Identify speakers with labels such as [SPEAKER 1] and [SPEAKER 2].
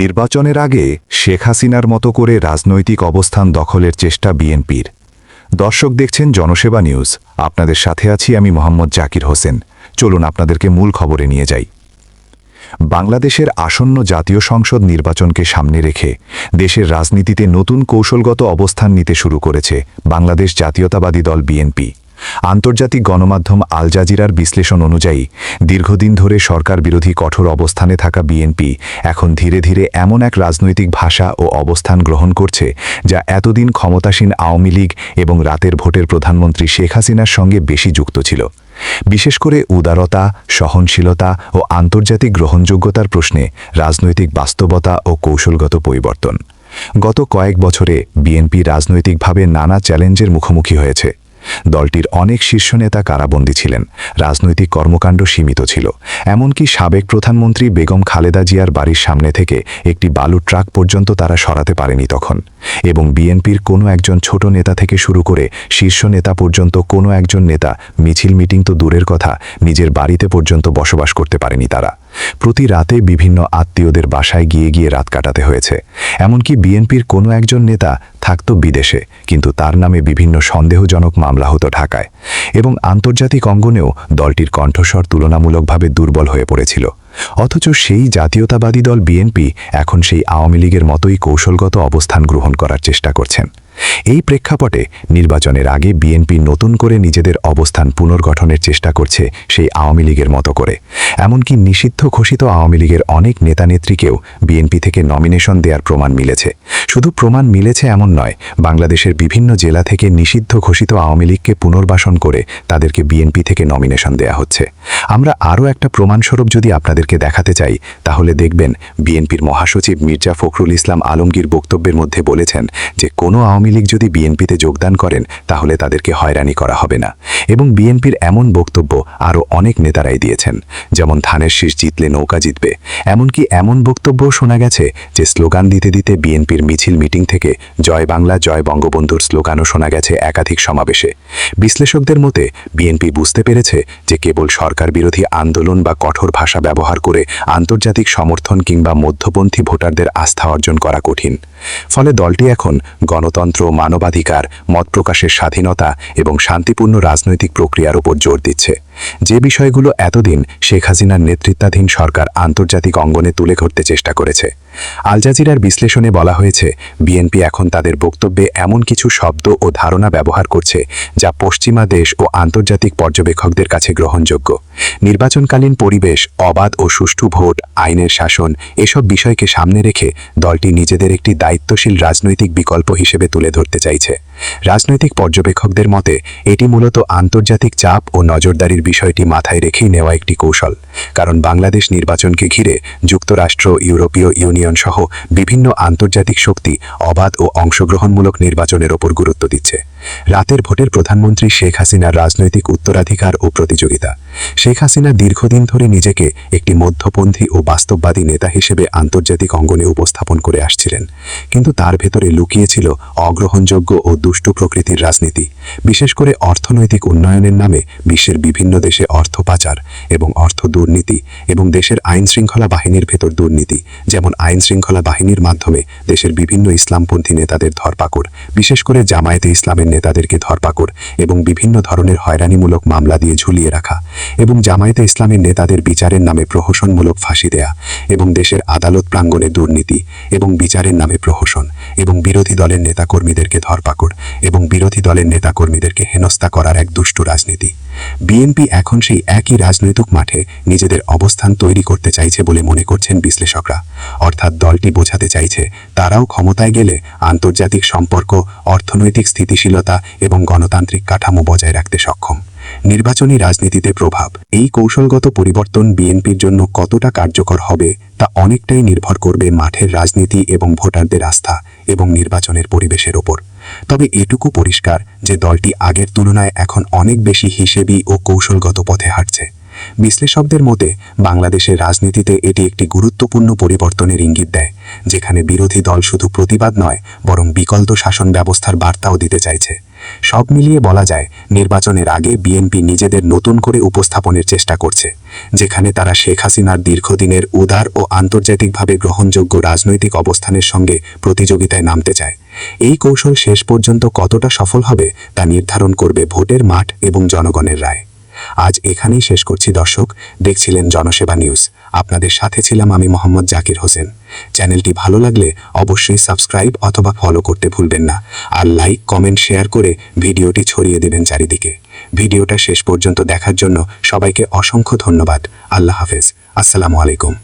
[SPEAKER 1] নির্বাচনের আগে শেখ হাসিনার মতো করে রাজনৈতিক অবস্থান দখলের চেষ্টা বিএনপির। দর্শক দেখছেন জনসেবা নিউজ। আপনাদের সাথে আছি আমি মোহাম্মদ জাকির হোসেন। চলুন আপনাদেরকে মূল খবরে নিয়ে যাই। বাংলাদেশের আসন্ন জাতীয় সংসদ নির্বাচনকে সামনে রেখে দেশের রাজনীতিতে নতুন কৌশলগত অবস্থান নিতে শুরু করেছে বাংলাদেশ জাতীয়তাবাদী দল বিএনপি। আন্তর্জাতিক গণমাধ্যম আল জাজিরার বিশ্লেষণ অনুযায়ী, দীর্ঘদিন ধরে সরকার বিরোধী কঠোর অবস্থানে থাকা বিএনপি এখন ধীরে ধীরে এমন এক রাজনৈতিক ভাষা ও অবস্থান গ্রহণ করছে যা এতদিন ক্ষমতাসীন আওয়ামী লীগ এবং রাতের ভোটের প্রধানমন্ত্রী শেখ হাসিনার সঙ্গে বেশি যুক্ত ছিল। বিশেষ করে উদারতা, সহনশীলতা ও আন্তর্জাতিক গ্রহণযোগ্যতার প্রশ্নে রাজনৈতিক বাস্তবতা ও কৌশলগত পরিবর্তন। গত কয়েক বছরে বিএনপি রাজনৈতিকভাবে নানা চ্যালেঞ্জের মুখোমুখি হয়েছে। দলটির অনেক শীর্ষ নেতা কারাবন্দী ছিলেন। রাজনৈতিক কর্মকাণ্ড সীমিত ছিল। এমনকি সাবেক প্রধানমন্ত্রী বেগম খালেদা জিয়ার বাড়ির সামনে থেকে একটি বালু ট্রাক পর্যন্ত তারা সরাতে পারেনি তখন। এবং বিএনপির কোনো একজন ছোট নেতা থেকে শুরু করে শীর্ষ নেতা পর্যন্ত কোনো একজন নেতা মিছিল মিটিং তো দূরের কথা, নিজের বাড়িতে পর্যন্ত বসবাস করতে পারেনি তারা। প্রতি রাতে বিভিন্ন আত্মীয়দের বাসায় গিয়ে গিয়ে রাত কাটাতে হয়েছে। এমনকি বিএনপির কোনো একজন নেতা থাকত বিদেশে, কিন্তু তার নামে বিভিন্ন সন্দেহজনক মামলা হতো ঢাকায়। এবং আন্তর্জাতিক অঙ্গনেও দলটির কণ্ঠস্বর তুলনামূলকভাবে দুর্বল হয়ে পড়েছিল। অথচ সেই জাতীয়তাবাদী দল বিএনপি এখন সেই আওয়ামী লীগের মতোই কৌশলগত অবস্থান গ্রহণ করার চেষ্টা করছেন। এই প্রেক্ষাপটে নির্বাচনের আগে বিএনপি নতুন করে নিজেদের অবস্থান পুনর্গঠনের চেষ্টা করছে সেই আওয়ামী লীগের মতো করে। এমনকি নিষিদ্ধ ঘোষিত আওয়ামী লীগের অনেক নেতানেত্রীকেও বিএনপি থেকে নমিনেশন দেওয়ার প্রমাণ মিলেছে। শুধু প্রমাণ মিলেছে এমন নয়, বাংলাদেশের বিভিন্ন জেলা থেকে নিষিদ্ধ ঘোষিত আওয়ামী লীগকে পুনর্বাসন করে তাদেরকে বিএনপি থেকে নমিনেশন দেয়া হচ্ছে। আমরা আরও একটা প্রমাণস্বরূপ যদি আপনাদেরকে দেখাতে চাই, তাহলে দেখবেন বিএনপির মহাসচিব মির্জা ফখরুল ইসলাম আলমগীর বক্তব্যের মধ্যে বলেছেন যে কোনো আওয়ামী লীগ যদি বিএনপিতে যোগদান করেন, তাহলে তাদেরকে হয়রানি করা হবে না। এবং বিএনপির এমন বক্তব্য আরও অনেক নেতারাই দিয়েছেন, যেমন ধানের শীষ জিতলে নৌকা জিতবে। এমনকি এমন বক্তব্যও শোনা গেছে যে স্লোগান দিতে দিতে বিএনপির মিছিল মিটিং থেকে জয় বাংলা, জয় বঙ্গবন্ধুর স্লোগানও শোনা গেছে একাধিক সমাবেশে। বিশ্লেষকদের মতে, বিএনপি বুঝতে পেরেছে যে কেবল সরকার বিরোধী আন্দোলন বা কঠোর ভাষা ব্যবহার করে আন্তর্জাতিক সমর্থন কিংবা মধ্যপন্থী ভোটারদের আস্থা অর্জন করা কঠিন। ফলে দলটি এখন গণতন্ত্র, মানবাধিকার মত প্রকাশের স্বাধীনতা এবং শান্তিপূর্ণ রাজনৈতিক প্রক্রিয়ার উপর জোর দিচ্ছে। যে বিষয়গুলো এতদিন শেখ হাসিনার নেতৃত্বাধীন সরকার আন্তর্জাতিক অঙ্গনে তুলে ধরতে চেষ্টা করেছে। আল জাজিরার বিশ্লেষণে বলা হয়েছে, বিএনপি এখন তাদের বক্তব্যে এমন কিছু শব্দ ও ধারণা ব্যবহার করছে যা পশ্চিমা দেশ ও আন্তর্জাতিক পর্যবেক্ষকদের কাছে গ্রহণযোগ্য। নির্বাচনকালীন পরিবেশ, অবাধ ও সুষ্ঠু ভোট, আইনের শাসন, এসব বিষয়কে সামনে রেখে দলটি নিজেদের একটি দায়িত্বশীল রাজনৈতিক বিকল্প হিসেবে তুলে ধরতে চাইছে। রাজনৈতিক পর্যবেক্ষকদের মতে, এটি মূলত আন্তর্জাতিক চাপ ও নজরদারির বিষয়টি মাথায় রেখেই নেওয়া একটি কৌশল, কারণ বাংলাদেশ নির্বাচনকে ঘিরে যুক্তরাষ্ট্র, ইউরোপীয় ইউনিয়ন সহ বিভিন্ন আন্তর্জাতিক শক্তি অবাধ ও অংশগ্রহণমূলক নির্বাচনের ওপর গুরুত্ব দিচ্ছে। রাতের ভোটের প্রধানমন্ত্রী শেখ হাসিনার রাজনৈতিক উত্তরাধিকার ও প্রতিযোগিতা। শেখ হাসিনা দীর্ঘদিন ধরে নিজেকে একটি মধ্যপন্থী ও বাস্তববাদী নেতা হিসেবে আন্তর্জাতিক অঙ্গনে উপস্থাপন করে আসছিলেন, কিন্তু তার ভেতরে লুকিয়েছিল অগ্রহণযোগ্য ও দুষ্টু প্রকৃতির রাজনীতি, বিশেষ করে অর্থনৈতিক উন্নয়নের নামে বিশ্বের বিভিন্ন দেশে অর্থ পাচার এবং অর্থ দুর্নীতি এবং দেশের আইন শৃঙ্খলা বাহিনীর ভেতর দুর্নীতি, যেমন আইন শৃঙ্খলা বাহিনীর মাধ্যমে দেশের বিভিন্ন ইসলামপন্থী নেতাদের ধরপাকড়, বিশেষ করে জামায়াতে ইসলামের নেতাদেরকে ধরপাকড় এবং বিভিন্ন ধরনের হয়রানিমূলক মামলা দিয়ে ঝুলিয়ে রাখা এবং জামায়াতে ইসলামের নেতাদের বিচারের নামে প্রহসনমূলক ফাঁসি দেয়া এবং দেশের আদালত প্রাঙ্গণে দুর্নীতি এবং বিচারের নামে প্রহসন এবং বিরোধী দলের নেতাকর্মীদেরকে ধরপাকড় এবং বিরোধী দলের নেতাকর্মীদেরকে হেনস্থা করার এক দুষ্ট রাজনীতি। বিএনপি এখন সেই একই রাজনৈতিক মাঠে নিজেদের অবস্থান তৈরি করতে চাইছে বলে মনে করছেন বিশ্লেষকরা। অর্থাৎ দলটি বোঝাতে চাইছে, তারাও ক্ষমতায় গেলে আন্তর্জাতিক সম্পর্ক, অর্থনৈতিক স্থিতিশীলতা এবং গণতান্ত্রিক কাঠামো বজায় রাখতে সক্ষম। নির্বাচনী রাজনীতিতে প্রভাব, এই কৌশলগত পরিবর্তন বিএনপির জন্য কতটা কার্যকর হবে তা অনেকটাই নির্ভর করবে মাঠের রাজনীতি এবং ভোটারদের আস্থা এবং নির্বাচনের পরিবেশের ওপর। তবে এটুকু পরিষ্কার যে দলটি আগের তুলনায় এখন অনেক বেশি হিসেবি ও কৌশলগত পথে হাঁটছে। বিশ্লেষকদের মতে, বাংলাদেশের রাজনীতিতে এটি একটি গুরুত্বপূর্ণ পরিবর্তনের ইঙ্গিত দেয়, যেখানে বিরোধী দল শুধু প্রতিবাদ নয়, বরং বিকল্প শাসন ব্যবস্থার বার্তাও দিতে চাইছে। সব মিলিয়ে বলা যায়, নির্বাচনের আগে বিএনপি নিজেদের নতুন করে উপস্থাপনের চেষ্টা করছে, যেখানে তারা শেখ হাসিনার দীর্ঘদিনের উদার ও আন্তর্জাতিকভাবে গ্রহণযোগ্য রাজনৈতিক অবস্থানের সঙ্গে প্রতিযোগিতায় নামতে চায়। এই কৌশল শেষ পর্যন্ত কতটা সফল হবে তা নির্ধারণ করবে ভোটের মাঠ এবং জনগণের রায়। আজ এখানেই শেষ করছি দর্শক, দেখছিলেন জনসেবা নিউজ। আপনাদের সাথে ছিলাম আমি মোহাম্মদ জাকির হোসেন। চ্যানেলটি ভালো লাগলে অবশ্যই সাবস্ক্রাইব অথবা ফলো করতে ভুলবেন না। আর লাইক, কমেন্ট, শেয়ার করে ভিডিওটি ছড়িয়ে দেবেন চারিদিকে। ভিডিওটা শেষ পর্যন্ত দেখার জন্য সবাইকে অসংখ্য ধন্যবাদ। আল্লাহ হাফেজ। আসসালামু আলাইকুম।